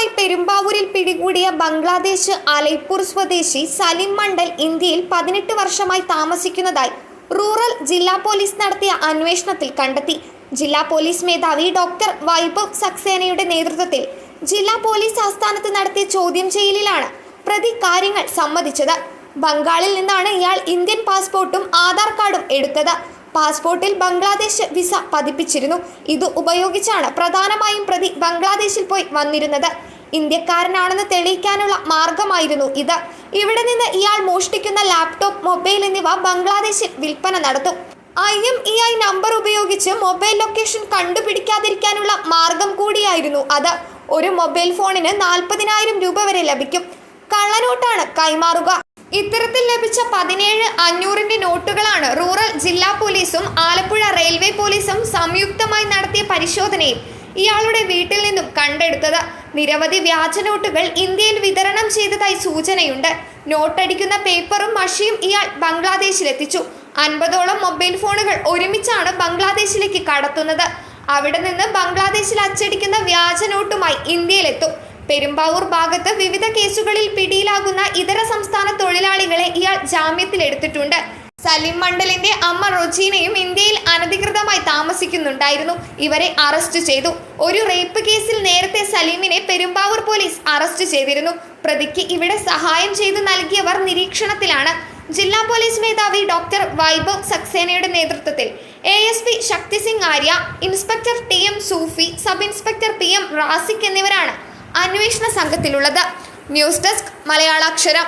വർഷമായി പെരുമ്പാവൂരിൽ പിടികൂടിയ ബംഗ്ലാദേശ് അലൈപ്പൂർ സ്വദേശി സലിം മണ്ഡൽ ഇന്ത്യയിൽ പതിനെട്ട് വർഷമായി താമസിക്കുന്നതായി റൂറൽ ജില്ലാ പോലീസ് നടത്തിയ അന്വേഷണത്തിൽ കണ്ടെത്തി. ജില്ലാ പോലീസ് മേധാവി ഡോക്ടർ വൈഭവ് സക്സേനയുടെ നേതൃത്വത്തിൽ ജില്ലാ പോലീസ് ആസ്ഥാനത്ത് നടത്തിയ ചോദ്യം ചെയ്യലിലാണ് പ്രതി കാര്യങ്ങൾ സമ്മതിച്ചത്. ബംഗാളിൽ നിന്നാണ് ഇയാൾ ഇന്ത്യൻ പാസ്പോർട്ടും ആധാർ കാർഡും എടുത്തത്. പാസ്പോർട്ടിൽ ബംഗ്ലാദേശ് വിസ പതിപ്പിച്ചിരുന്നു. ഇത് ഉപയോഗിച്ചാണ് പ്രധാനമായും പ്രതി ബംഗ്ലാദേശിൽ പോയി വന്നിരുന്നത്. ഇന്ത്യക്കാരനാണെന്ന് തെളിയിക്കാനുള്ള മാർഗമായിരുന്നു ഇത്. ഇവിടെ നിന്ന് ഇയാൾ മോഷ്ടിക്കുന്ന ലാപ്ടോപ്പ് മൊബൈൽ എന്നിവ ബംഗ്ലാദേശിൽ വിൽപ്പന നടത്തും. I M E I number ഉപയോഗിച്ച് മൊബൈൽ ലൊക്കേഷൻ കണ്ടുപിടിക്കാതിരിക്കാനുള്ള മാർഗം കൂടിയായിരുന്നു അത്. ഒരു മൊബൈൽ ഫോണിന് നാൽപ്പതിനായിരം രൂപ വരെ ലഭിക്കും. കള്ളനോട്ടാണ് കൈമാറുക. ഇത്തരത്തിൽ ലഭിച്ച പതിനേഴ് അഞ്ഞൂറിന്റെ നോട്ടുകളാണ് റൂറൽ ജില്ലാ പോലീസും ആലപ്പുഴ റെയിൽവേ പോലീസും സംയുക്തമായി നടത്തിയ പരിശോധനയിൽ. ഇയാളുടെ വീട്ടിൽ നിന്നും കണ്ടെടുത്തത്. നിരവധി വ്യാജ നോട്ടുകൾ ഇന്ത്യയിൽ വിതരണം ചെയ്തതായി സൂചനയുണ്ട്. നോട്ടടിക്കുന്ന പേപ്പറും മഷിയും ഇയാൾ ബംഗ്ലാദേശിലെത്തിച്ചു. അൻപതോളം മൊബൈൽ ഫോണുകൾ ഒരുമിച്ചാണ് ബംഗ്ലാദേശിലേക്ക് കടത്തുന്നത്. അവിടെ നിന്ന് ബംഗ്ലാദേശിൽ അച്ചടിക്കുന്ന വ്യാജ നോട്ടുമായി ഇന്ത്യയിലെത്തും. പെരുമ്പാവൂർ ഭാഗത്ത് വിവിധ കേസുകളിൽ പിടിയിലാകുന്ന ഇതര സംസ്ഥാന തൊഴിലാളികളെ ഇയാൾ ജാമ്യത്തിലെടുത്തിട്ടുണ്ട്. സലിം മണ്ഡലിന്റെ അമ്മ റൊജീനയും ഇന്ത്യയിൽ അനധികൃതമായി താമസിക്കുന്നുണ്ടായിരുന്നു. ഇവരെ അറസ്റ്റ് ചെയ്തു. ഒരു റേപ്പ് കേസിൽ നേരത്തെ സലീമിനെ പെരുമ്പാവൂർ പോലീസ് അറസ്റ്റ് ചെയ്തിരുന്നു. പ്രതിക്ക് ഇവിടെ സഹായം ചെയ്തു നൽകിയവർ നിരീക്ഷണത്തിലാണ്. ജില്ലാ പോലീസ് മേധാവി ഡോക്ടർ വൈഭവ് സക്സേനയുടെ നേതൃത്വത്തിൽ A S P Shakti Singh Arya inspector T M Sufi sub inspector P M Rasik എന്നിവരാണ് അന്വേഷണ സംഘത്തിലുള്ളത്. News desk Malayalaksharam.